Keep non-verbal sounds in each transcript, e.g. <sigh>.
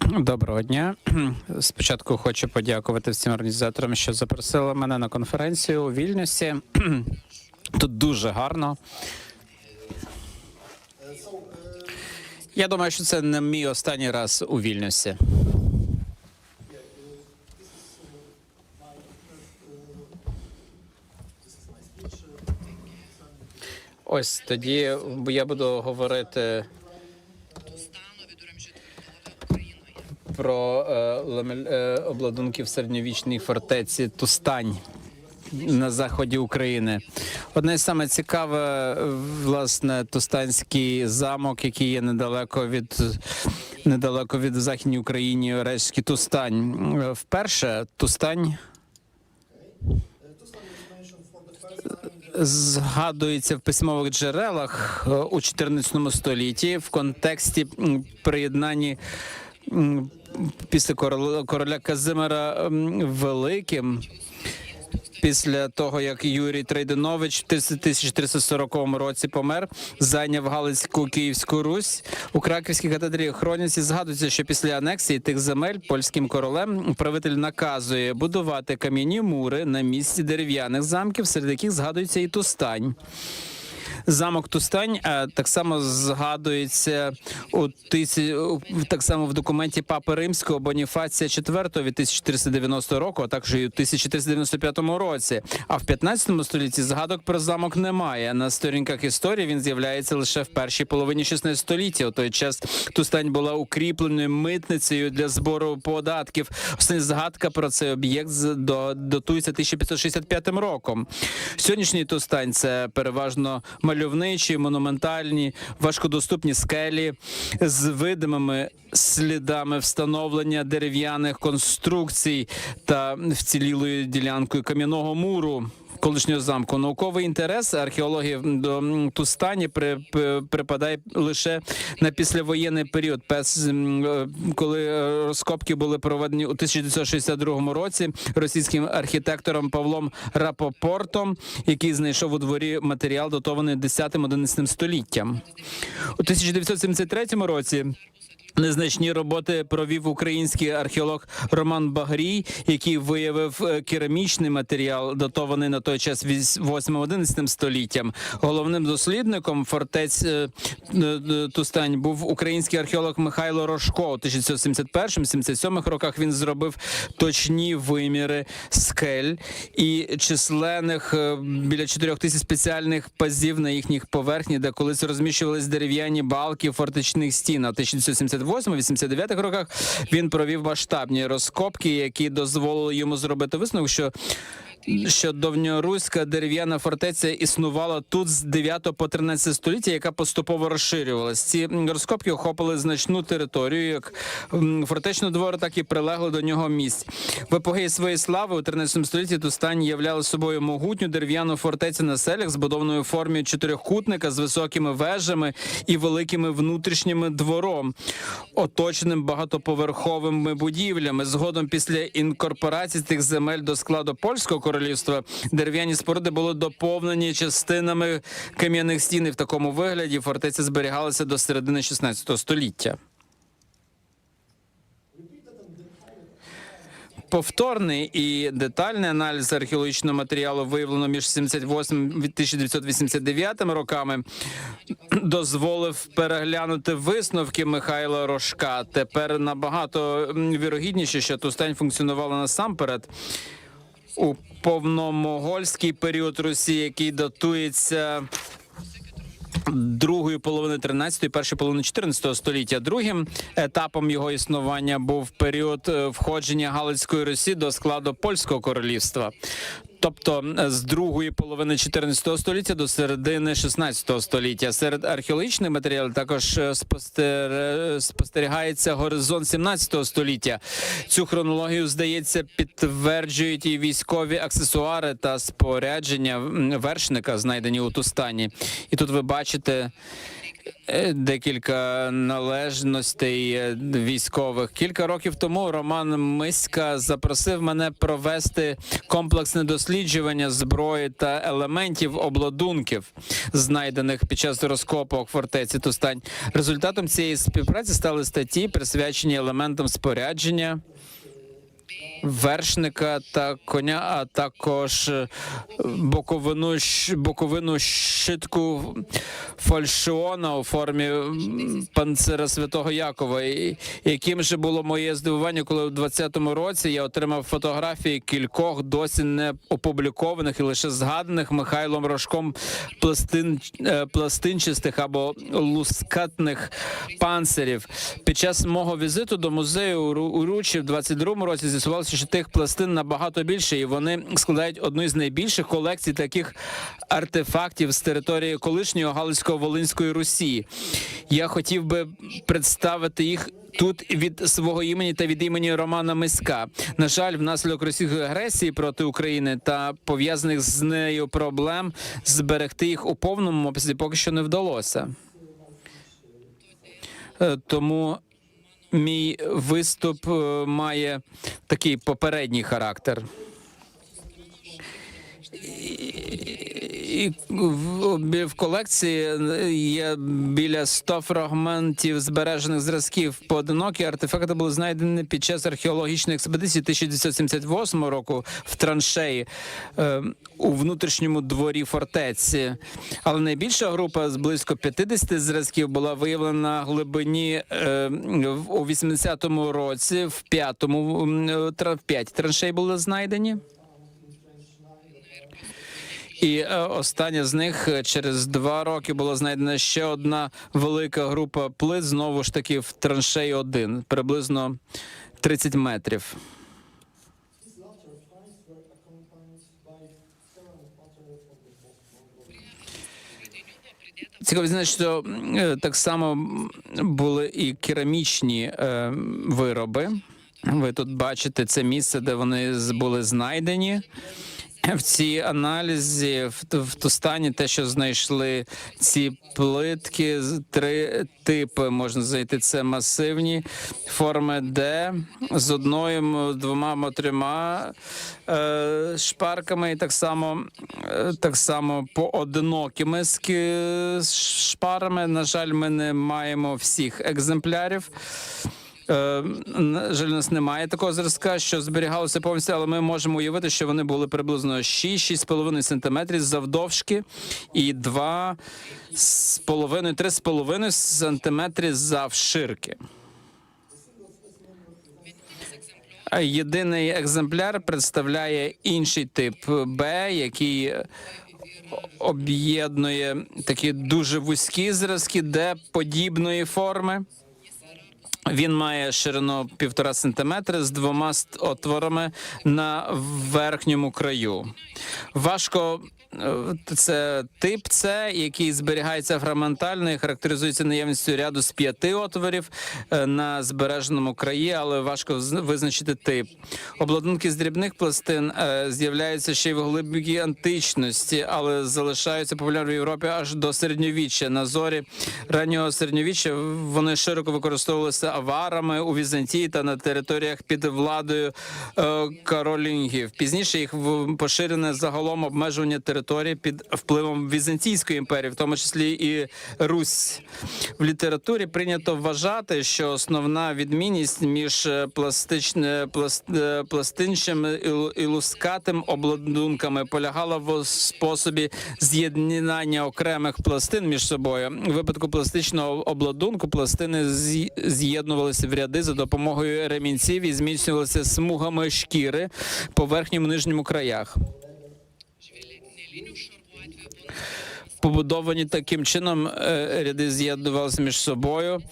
Доброго дня. <clears throat> Спочатку хочу подякувати всім організаторам, що запросили мене на конференцію у Вільнюсі. <clears throat> Тут дуже гарно. Я думаю, що це не мій останній раз у Вільнюсі. Ось тоді я буду говорити про е, е, обладунки в середньовічній фортеці Тустань на заході України. Одне саме цікаве, власне, Тустанський замок, який є недалеко від. Недалеко від в західній Україні Орезький Тустань. Вперше Тустань згадується в письмових джерелах е, у 14 столітті в контексті м, після короля, короля Казимира Великим. Після того, як Юрій Трейденович в 1340 році помер, зайняв Галицьку Київську Русь у Краківській катедрі хроніці згадується, що після анексії тих земель польським королем правитель наказує будувати кам'яні мури на місці дерев'яних замків, серед яких згадується і Тустань. Замок Тустань е, так само згадується у тисі так само в документі Папи Римського Боніфація IV від 1490 року, а також і у 1395 році. А в 15 столітті згадок про замок немає. На сторінках історії він з'являється лише в першій половині 16 століття. У той час Тустань була укріпленою митницею для збору податків. Остання згадка про цей об'єкт з- до- датується 1565 роком. Сьогоднішній Тустань це переважно мальовничі, монументальні, важкодоступні скелі з видимими слідами встановлення дерев'яних конструкцій та вцілілою ділянкою кам'яного муру. Колишнього замку науковий інтерес археологів до Тустані при, при- припадає лише на післявоєнний період, пес, е, коли е, розкопки були проведені у 1962 році російським архітектором Павлом Рапопортом, який знайшов у дворі матеріал, датований 10-11 століттям. У 1973 році. Незначні роботи провів український археолог Роман Багрій, який виявив е, керамічний матеріал, датований на той час 8-11 століттям. Головним дослідником фортець е, е, Тустань був український археолог Михайло Рожко. У 1971-77 роках він зробив точні виміри скель і численних біля 4 тисяч спеціальних пазів на їхніх поверхні, де колись розміщувались дерев'яні балки фортичних стін. А 1972 88-89 роках. Він провів масштабні розкопки, які дозволили йому зробити висновок, що що давньоруська дерев'яна фортеця існувала тут з 9 по 13 століття, яка поступово розширювалась. Ці розкопки охопили значну територію, як фортечного двору, так і прилегло до нього місць. В епогеї своєї слави у 13 столітті Тустань являла собою могутню дерев'яну фортецю на селях, збудованою у формі чотирьохкутника з високими вежами і великими внутрішніми двором, оточеним багатоповерховими будівлями. Згодом після інкорпорації цих земель до складу польського королівства дерев'яні споруди були доповнені частинами кам'яних стін. І в такому вигляді фортеця зберігалася до середини 16 століття. Повторний і детальний аналіз археологічного матеріалу виявлено між 78 і 1989 роками дозволив переглянути висновки Михайла Рожка. Тепер набагато вірогідніше, що Тустань функціонувала насамперед у повномогольський період Росії, який датується другої половини 13-ї, першої половини 14 століття. Другим етапом його існування був період е, входження Галицької Русі до складу польського королівства. Тобто е, з другої половини 14 століття до середини 16 століття серед археологічних матеріалів також е, спостер- спостерігається горизонт 17 століття. Цю хронологію здається підтверджують і військові аксесуари та спорядження вершника, знайдені у Тустані. І тут ви бачите е, декілька належностей е, військових. Кілька років тому Роман Миська запросив мене провести комплексне дослідження зброї та елементів обладунків, знайдених під час розкопок фортеці Тустань. Результатом цієї співпраці стали статті, присвячені елементам спорядження. Вершника та коня, а також е, боковину боковину щитку фальшіона у формі панцира святого Якова. І яким же було моє здивування, коли у 20-му році я отримав фотографії кількох досі не опублікованих і лише згаданих Михайлом Рожком пластин, е, пластинчастих або лускатних панцирів. Під час мого візиту до музею у Ручі в 22-му році з'ясувалося, що тих пластин набагато більше, і вони складають одну з найбільших колекцій таких артефактів з території колишньої Галицько-Волинської Русі. Я хотів би представити їх. Тут від свого імені та від імені Романа Миська. На жаль, внаслідок російської агресії проти України та пов'язаних з нею проблем зберегти їх у повному обсязі поки що не вдалося. Е, Тому мій виступ е, має такий попередній характер. І в, в колекції є біля 100 фрагментів збережених зразків. Поодинокі артефакти були знайдені під час археологічної експедиції 1978 року в траншеї е, у внутрішньому дворі фортеці. Але найбільша група з близько 50 зразків була виявлена на глибині е, в- у 80-му році. В п'ятому м, е, в п'ять траншей були знайдені. І е, остання з них е, через два роки була знайдена ще одна велика група плит, знову ж таки в траншеї 1, приблизно 30 метрів. Цікаво знати, що е, так само були і керамічні е, вироби. Ви тут бачите це місце, де вони були знайдені. В цій аналізі в, в Тустані те, що знайшли ці плитки, три типи можна знайти. Це масивні форми Д з одною, двома трьома е, шпарками, і так само, е, так само поодинокими з шпарами. На жаль, ми не маємо всіх екземплярів. Е, На жаль, у нас немає такого зразка, що зберігалося повністю, але ми можемо уявити, що вони були приблизно 6-6,5 сантиметрів завдовжки і 2,5-3,5 сантиметри завширки. Єдиний екземпляр представляє інший тип Б, який об'єднує такі дуже вузькі зразки, Д подібної форми. Він має ширину півтора сантиметри з двома отворами на верхньому краю. Важко це тип С, який зберігається фрагментально і характеризується наявністю ряду з п'яти отворів е, на збереженому краї, але важко визначити тип. Обладунки з дрібних пластин е, з'являються ще й в глибокій античності, але залишаються популярними в Європі аж до середньовіччя. На зорі раннього середньовіччя вони широко використовувалися аварами у Візантії та на територіях під владою е, каролінгів. Пізніше їх поширене загалом обмежування території під впливом Візантійської імперії, в тому числі і Русь. В літературі прийнято вважати, що основна відмінність між е, пластичне пласт, е, пластинчим і лускатим обладунками полягала в способі з'єднання окремих пластин між собою. У випадку пластичного обладунку пластини з'єднувалися в ряди за допомогою ремінців і зміцнювалися смугами шкіри по верхньому нижньому краях. Побудовані таким чином е, ряди з'єднувалися між собою.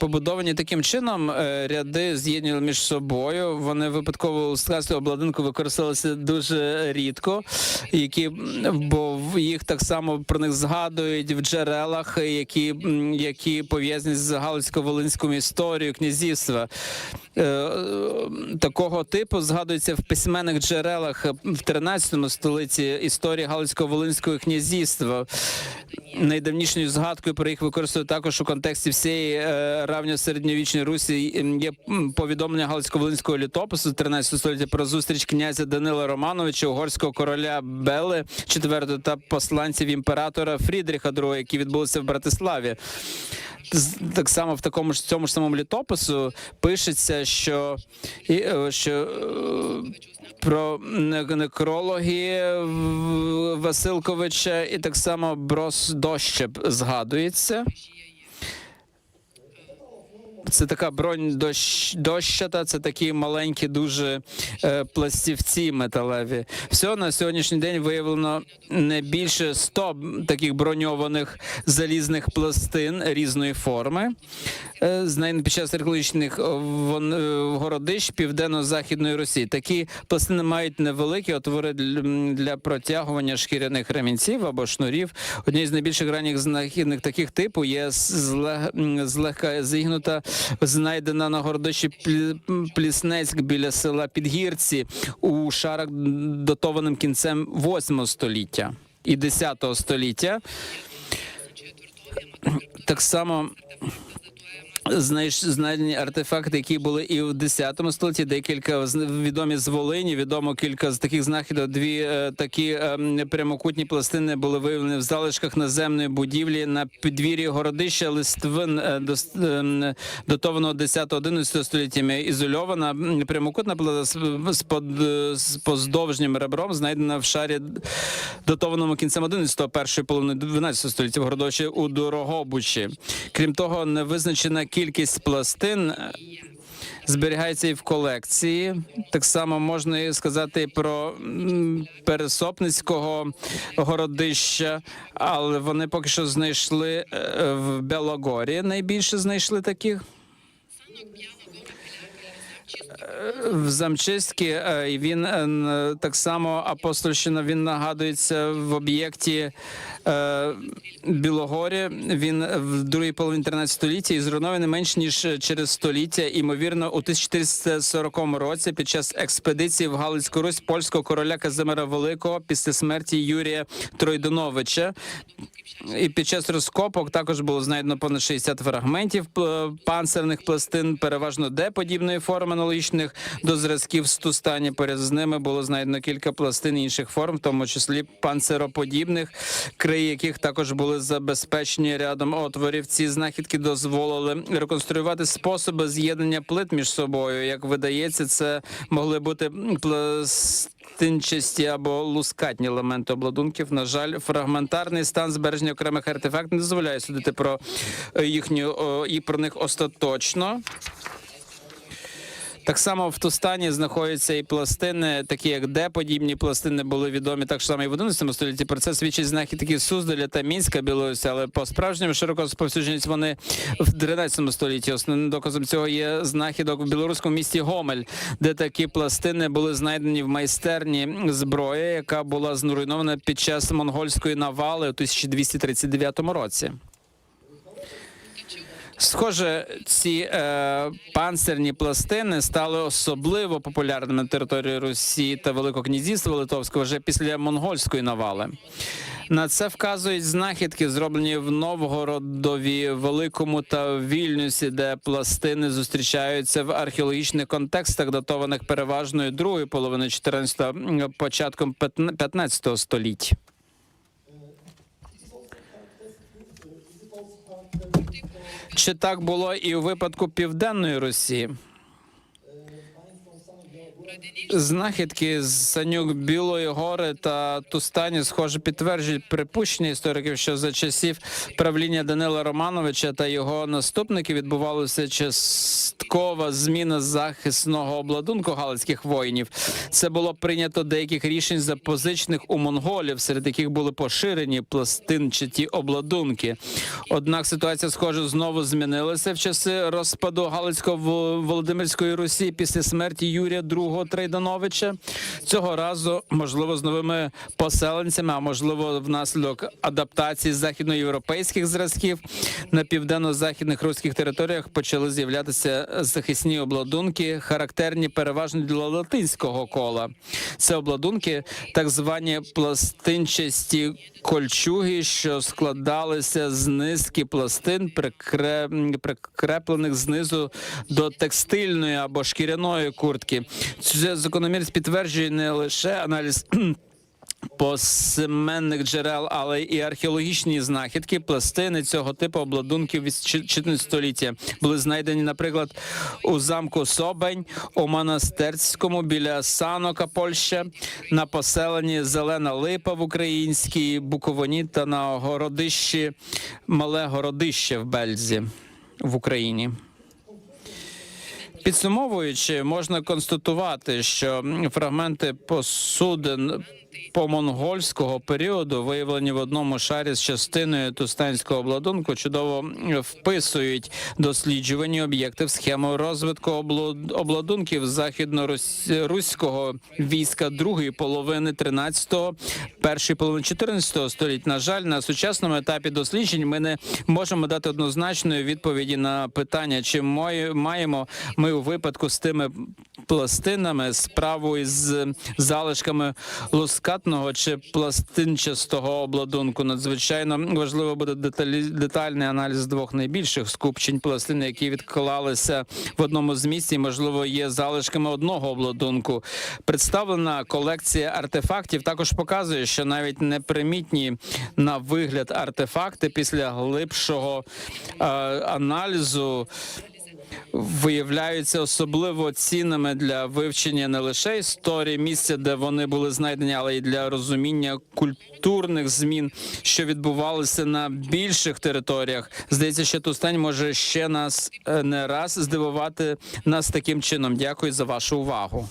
Побудовані таким чином, е, ряди з'єднували між собою. Вони випадково у складську обладунку використовувалися дуже рідко, які бо їх так само про них згадують в джерелах, які, які пов'язані з галицько-волинською історією князівства. Е, е, Такого типу згадується в письменних джерелах в 13 столітті історії Галицько-Волинського князівства. Найдавнішою згадкою про їх використовують також у контексті всієї е, равньосередньовічної Русі. Є повідомлення Галицько-Волинського літопису 13 століття про зустріч князя Данила Романовича, угорського короля Бели IV та посланців імператора Фрідріха II, які відбулися в Братиславі. Так само в такому ж цьому ж самому літопису пишеться, що, е, що е, про не- некрологи Василковича і так само Брос Дощеп згадується. Це така бронь дощ, дощата, це такі маленькі дуже е, пластівці металеві. Всього на сьогоднішній день виявлено не більше 100 таких броньованих залізних пластин різної форми. Е, знайдені під час археологічних е, е, городищ південно-західної Росії. Такі пластини мають невеликі отвори для, протягування шкіряних ремінців або шнурів. Однією з найбільших ранніх знахідних таких типу є з- злегка зігнута, знайдена на городищі Плі- Пліснецьк біля села Підгірці у шарах датованим кінцем 8 століття і 10 століття. Так само знайдені артефакти, які були і в 10 столітті. Декілька відомі з Волині. Відомо кілька з таких знахідок. Дві е, такі е, прямокутні пластини були виявлені в залишках наземної будівлі на підвір'ї городища Листвин е, дос- е, датованого 10-11 століттями. Ізольована прямокутна плата з, под- з поздовжнім ребром, знайдена в шарі датованому кінцем 11-го, першої половини 12 століття в городищі у Дорогобучі. Крім того, не невизначена кількість пластин е, зберігається і в колекції. Так само можна і сказати про Пересопницького городища, але вони поки що знайшли е, в Белогорі. Найбільше знайшли таких. В Замчистці е, він е, так само апостольщина. Він нагадується в об'єкті е, Білогорі. Він в другій половині 13 століття і зруйнований менш ніж через століття. Імовірно, у 1440 році під час експедиції в Галицьку Русь польського короля Казимира Великого після смерті Юрія Тройдуновича. І під час розкопок також було знайдено понад 60 фрагментів панцирних пластин, переважно Д-подібної форми, аналогічних до зразків з тустані. Поряд з ними було знайдено кілька пластин інших форм, в тому числі панцироподібних, краї яких також були забезпечені рядом отворів. Ці знахідки дозволили реконструювати способи з'єднання плит між собою. Як видається, це могли бути пласт тинчасті або лускатні елементи обладунків. На жаль, фрагментарний стан збереження окремих артефактів не дозволяє судити про е, їхню і про них остаточно. Так само в Тустані знаходяться і пластини, такі як Д-подібні пластини були відомі так само і в 11 столітті. Про це свідчить знахідки Суздаля та Мінська Білорусі, але по справжньому широко спостережені вони в 13 столітті. Основним доказом цього є знахідок в білоруському місті Гомель, де такі пластини були знайдені в майстерні зброї, яка була зруйнована під час монгольської навали у 1239 році. Схоже, ці е, панцирні пластини стали особливо популярними на території Росії та Великого князівства Литовського вже після монгольської навали. На це вказують знахідки, зроблені в Новгородові, Великому та Вільнюсі, де пластини зустрічаються в археологічних контекстах, датованих переважною другою половиною 14-го, початком 15 століття. Чи так було і у випадку Південної Росії? Знахідки з Санюк Білої гори та Тустані, схоже, підтверджують припущення істориків, що за часів правління Данила Романовича та його наступників відбувалася часткова зміна захисного обладунку галицьких воїнів. Це було прийнято деяких рішень запозичених у монголів, серед яких були поширені пластинчаті обладунки. Однак ситуація, схоже, знову змінилася в часи розпаду Галицько-Володимирської Русі після смерті Юрія II Трейдановича. Цього разу, можливо, з новими поселенцями, а можливо, внаслідок адаптації західноєвропейських зразків на південно-західних руських територіях почали з'являтися захисні обладунки, характерні переважно для латинського кола. Це обладунки, так звані пластинчасті кольчуги, що складалися з низки пластин, прикре- прикреплених знизу до текстильної або шкіряної куртки. Ця закономірність підтверджує не лише аналіз. <clears throat> Посеменних джерел, але і археологічні знахідки, пластини цього типу обладунків від 14 століття були знайдені, наприклад, у замку Собень, у монастирському біля Санока, Польща, на поселенні Зелена Липа в українській Буковині та на городищі Мале Городище в Бельзі в Україні. Підсумовуючи, можна констатувати, що фрагменти посудин помонгольського періоду, виявлені в одному шарі з частиною тустанського обладунку, чудово вписують досліджувані об'єкти в схему розвитку обладунків західноруського війська другої половини 13-го, першої половини 14 століть. На жаль, на сучасному етапі досліджень ми не можемо дати однозначної відповіді на питання, чи маємо ми у випадку з тими пластинами справу із залишками лускатного чи пластинчастого обладунку. Надзвичайно важливо буде деталі, детальний аналіз двох найбільших скупчень пластин, які відклалися в одному з місць, і, можливо, є залишками одного обладунку. Представлена колекція артефактів також показує, що навіть непримітні на вигляд артефакти після глибшого е, аналізу виявляються особливо цінними для вивчення не лише історії місця, де вони були знайдені, але й для розуміння культурних змін, що відбувалися на більших територіях. Здається, що Тустань може ще нас е, не раз здивувати нас таким чином. Дякую за вашу увагу.